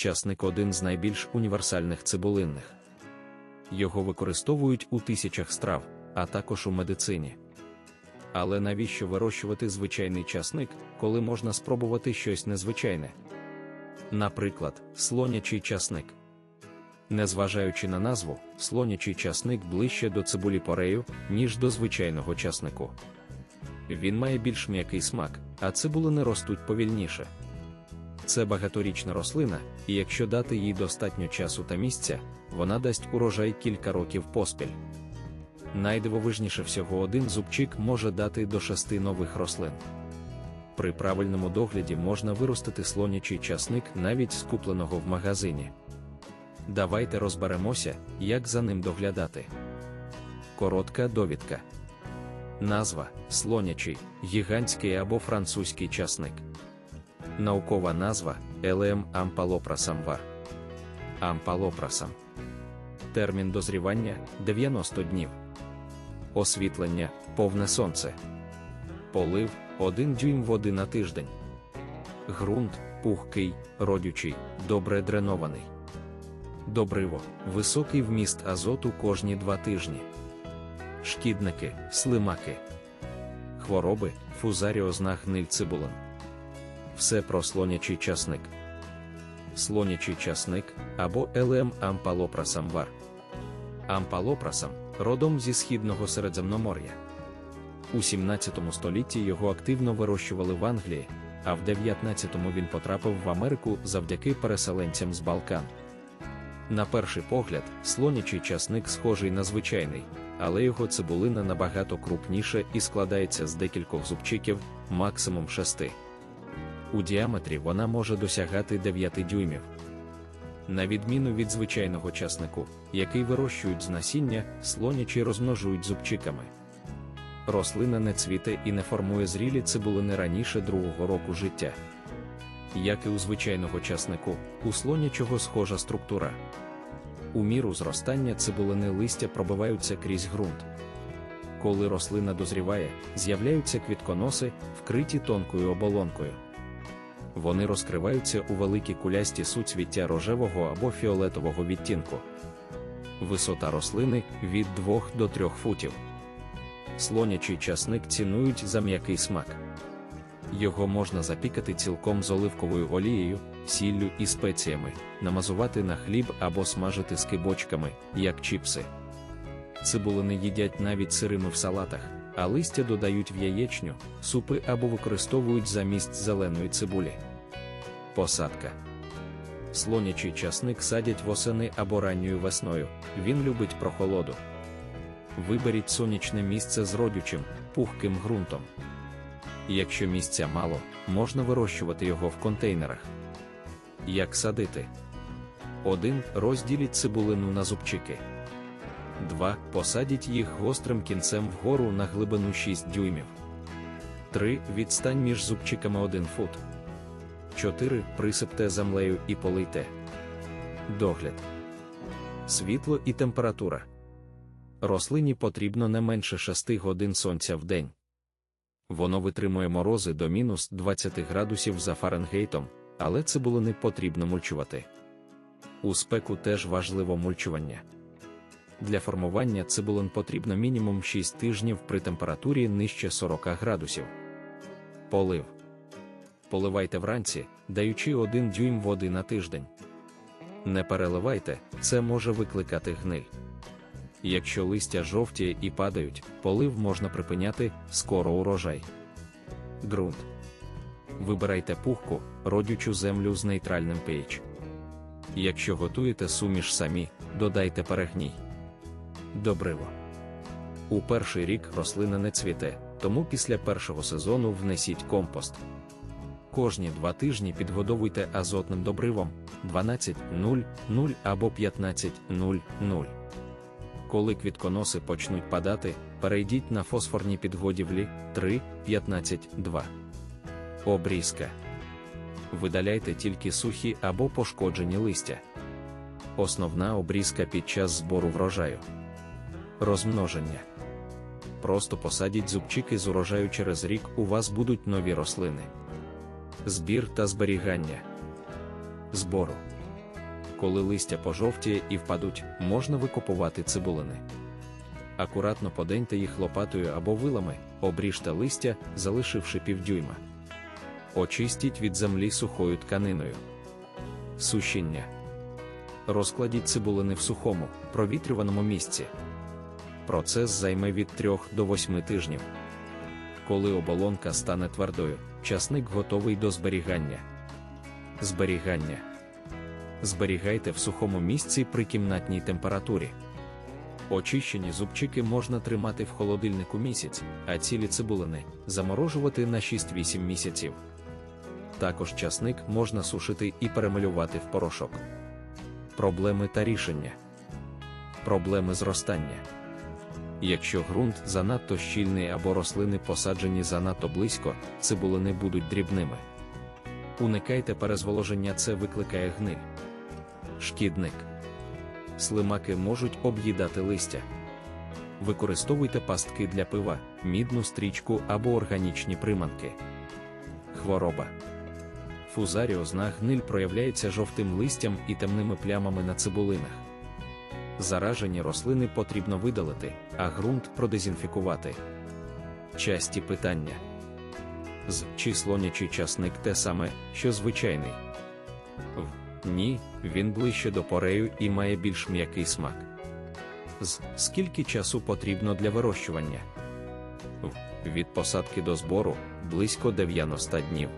часник один з найбільш універсальних цибулинних. Його використовують у тисячах страв, а також у медицині. Але навіщо вирощувати звичайний часник, коли можна спробувати щось незвичайне? Наприклад, слонячий часник. Незважаючи на назву, слонячий часник ближче до цибулі порею, ніж до звичайного часнику. Він має більш м'який смак, а цибулини ростуть повільніше. Це багаторічна рослина, і якщо дати їй достатньо часу та місця, вона дасть урожай кілька років поспіль. Найдивовижніше всього один зубчик може дати до шести нових рослин. При правильному догляді можна виростити слонячий часник навіть з купленого в магазині. Давайте розберемося, як за ним доглядати. Коротка довідка. Назва слонячий, гігантський або французький часник. Наукова назва Елем ампалопрасамвар. Ампалопрасам. Термін дозрівання 90 днів. Освітлення повне сонце. Полив 1 дюйм води на тиждень. Грунт пухкий, родючий, добре дренований. Добриво високий вміст азоту кожні два тижні. Шкідники, слимаки. Хвороби, фузаріозна гниль цибулин. Все про слонячий часник. Слонячий часник або Елем ампалопрасамвар. Ампалопрасам родом зі східного Середземномор'я. У 17 столітті його активно вирощували в Англії, а в 19-му він потрапив в Америку завдяки переселенцям з Балкан. На перший погляд, слонячий часник схожий на звичайний, але його цибулина набагато крупніша і складається з декількох зубчиків, максимум шести. У діаметрі вона може досягати 9 дюймів. На відміну від звичайного часнику, який вирощують з насіння, слонячі розмножують зубчиками. Рослина не цвіте і не формує зрілі цибулини раніше другого року життя. Як і у звичайного часнику, у слонячого схожа структура. У міру зростання цибулини листя пробиваються крізь ґрунт. Коли рослина дозріває, з'являються квітконоси, вкриті тонкою оболонкою. Вони розкриваються у великі кулясті суцвіття рожевого або фіолетового відтінку. Висота рослини від 2 до 3 футів. Слонячий часник цінують за м'який смак. Його можна запікати цілком з оливковою олією, сіллю і спеціями, намазувати на хліб або смажити з кибочками, як чіпси. Цибулини їдять навіть сирими в салатах, а листя додають в яєчню, супи або використовують замість зеленої цибулі. Посадка. Слонячий часник садять восени або ранньою весною, він любить прохолоду. Виберіть сонячне місце з родючим, пухким ґрунтом. Якщо місця мало, можна вирощувати його в контейнерах. Як садити? 1. Розділіть цибулину на зубчики. 2. Посадіть їх гострим кінцем вгору на глибину 6 дюймів. 3. Відстань між зубчиками 1 фут. 4. Присипте землею і полийте. Догляд. Світло і температура. Рослині потрібно не менше 6 годин сонця в день. Воно витримує морози до мінус 20 градусів за Фаренгейтом, але цибулини потрібно мульчувати. У спеку теж важливо мульчування. Для формування цибулин потрібно мінімум 6 тижнів при температурі нижче 40 градусів. Полив. Поливайте вранці, даючи 1 дюйм води на тиждень. Не переливайте, це може викликати гниль. Якщо листя жовтіє і падають, полив можна припиняти скоро урожай. Ґрунт. Вибирайте пухку, родючу землю з нейтральним pH. Якщо готуєте суміш самі, додайте перегній. Добриво. У перший рік рослина не цвіте, тому після першого сезону внесіть компост. Кожні два тижні підгодовуйте азотним добривом 12.0.0 або 15.0.0. Коли квітконоси почнуть падати, перейдіть на фосфорні підгодівлі 3.15.2. Обрізка. Видаляйте тільки сухі або пошкоджені листя. Основна обрізка під час збору врожаю. Розмноження. Просто посадіть зубчики з урожаю через рік у вас будуть нові рослини. Збір та зберігання. Збору. Коли листя пожовтіє і впадуть, можна викопувати цибулини. Акуратно поденьте їх лопатою або вилами, обріжте листя, залишивши півдюйма. Очистіть від землі сухою тканиною. Сушіння. Розкладіть цибулини в сухому, провітрюваному місці. Процес займе від 3 до 8 тижнів. Коли оболонка стане твердою, часник готовий до зберігання. Зберігання. Зберігайте в сухому місці при кімнатній температурі. Очищені зубчики можна тримати в холодильнику місяць, а цілі цибулини заморожувати на 6-8 місяців. Також часник можна сушити і перемалювати в порошок. Проблеми та рішення. Проблеми зростання. Якщо ґрунт занадто щільний або рослини посаджені занадто близько, цибулини будуть дрібними. Уникайте перезволоження, це викликає гниль. Шкідник. Слимаки можуть об'їдати листя. Використовуйте пастки для пива, мідну стрічку або органічні приманки. Хвороба. Фузаріозна гниль проявляється жовтим листям і темними плямами на цибулинах. Заражені рослини потрібно видалити, а ґрунт продезінфікувати. Часті питання. З чи слонячий часник те саме, що звичайний. В. Ні, він ближче до порею і має більш м'який смак. З. Скільки часу потрібно для вирощування? В. Від посадки до збору близько 90 днів.